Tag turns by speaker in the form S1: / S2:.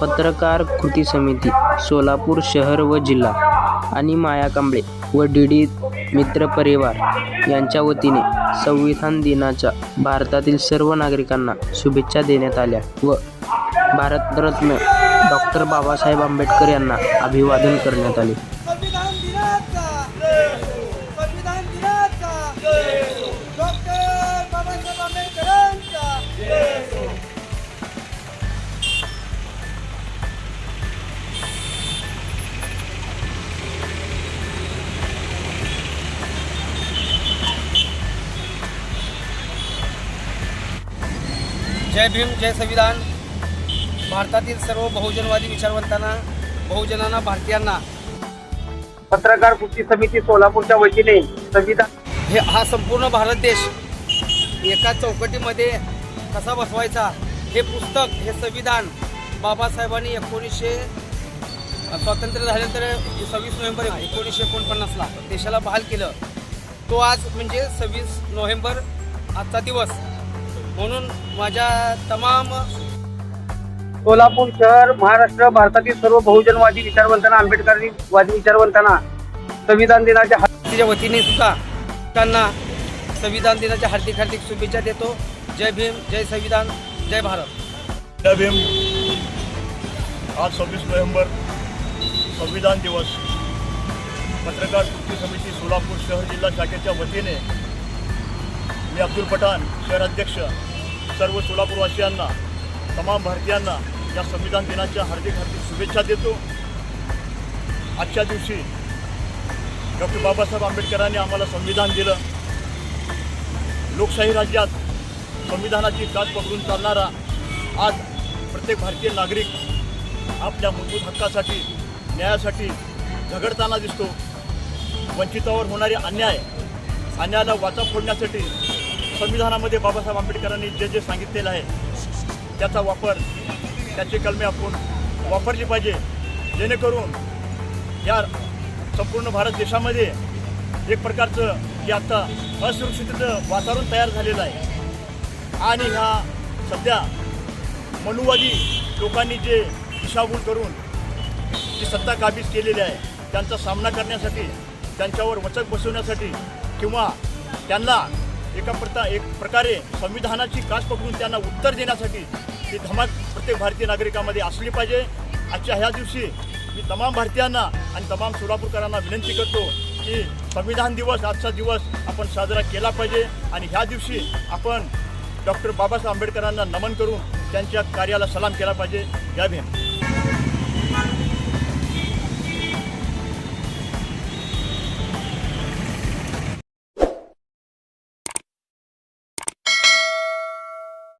S1: पत्रकार कृती समिती सोलापूर शहर व जिल्हा आणि माया कांबळे व डी डी मित्र परिवार यांच्या वतीने संविधान दिनाच्या भारतातील सर्व नागरिकांना शुभेच्छा देण्यात आल्या व भारतरत्न डॉक्टर बाबासाहेब आंबेडकर यांना अभिवादन करण्यात आले.
S2: जय भीम जय संविधान. भारतातील सर्व बहुजनवादी विचारवंतांना बहुजनांना भारतीयांना.
S3: पत्रकार कृती समिती सोलापूरच्या वतीने संविधान
S2: हे हा संपूर्ण भारत देश एका चौकटीमध्ये कसा बसवायचा? हे पुस्तक हे संविधान बाबासाहेबांनी एकोणीसशे स्वातंत्र्य झाल्यानंतर सव्वीस नोव्हेंबर एकोणीसशे एकोणपन्नासला देशाला बहाल केलं. तो आज म्हणजे सव्वीस नोव्हेंबर आजचा दिवस. म्हणून माझ्या तमाम
S3: सोलापूर शहर महाराष्ट्र भारतातील सर्व बहुजनवादी विचारवंतांना आंबेडकरवादी विचारवंतांना संविधान दिनाच्या हार्दिक
S2: तिच्या वतीने सुद्धा त्यांना संविधान दिनाच्या हार्दिक हार्दिक शुभेच्छा देतो. जय भीम जय संविधान जय भारत.
S4: जय भीम. आज सव्वीस नोव्हेंबर संविधान दिवस. पत्रकार कृती समिती सोलापूर शहर जिल्हा शाखेच्या वतीने मी अब्दुल पठाण शहर अध्यक्ष सर्व सोलापूरवासियांना तमाम भारतीयांना या संविधान दिनाच्या हार्दिक हार्दिक शुभेच्छा देतो. आजच्या दिवशी डॉक्टर बाबासाहेब आंबेडकरांनी आम्हाला संविधान दिलं. लोकशाही राज्यात संविधानाची कास पकडून चालणारा आज प्रत्येक भारतीय नागरिक आपल्या मूलभूत हक्कासाठी न्यायासाठी झगडताना दिसतो. वंचितावर होणारे अन्याय अन्यायाला वाचा फोडण्यासाठी संविधानामध्ये बाबासाहेब आंबेडकरांनी जे जे सांगितलेलं आहे त्याचा वापर त्याची कलमे आपण वापरली पाहिजे. जेणेकरून या संपूर्ण भारत देशामध्ये एक प्रकारचं जे आता असुरक्षिततेचं वातावरण तयार झालेलं आहे. आणि ह्या सध्या मनुवादी लोकांनी जे दिशाभूल करून जी सत्ता काबीज केलेली आहे त्यांचा सामना करण्यासाठी त्यांच्यावर वचक बसवण्यासाठी किंवा त्यांना एका प्रता एक प्रकारे संविधानाची कास पकडून त्यांना उत्तर देण्यासाठी ही धमाक प्रत्येक भारतीय नागरिकामध्ये असली पाहिजे. आजच्या ह्या दिवशी मी तमाम भारतीयांना आणि तमाम सोलापूरकरांना विनंती करतो की संविधान दिवस आजचा दिवस आपण साजरा केला पाहिजे आणि ह्या दिवशी आपण डॉक्टर बाबासाहेब आंबेडकरांना नमन करून त्यांच्या कार्याला सलाम केला पाहिजे. जय भीम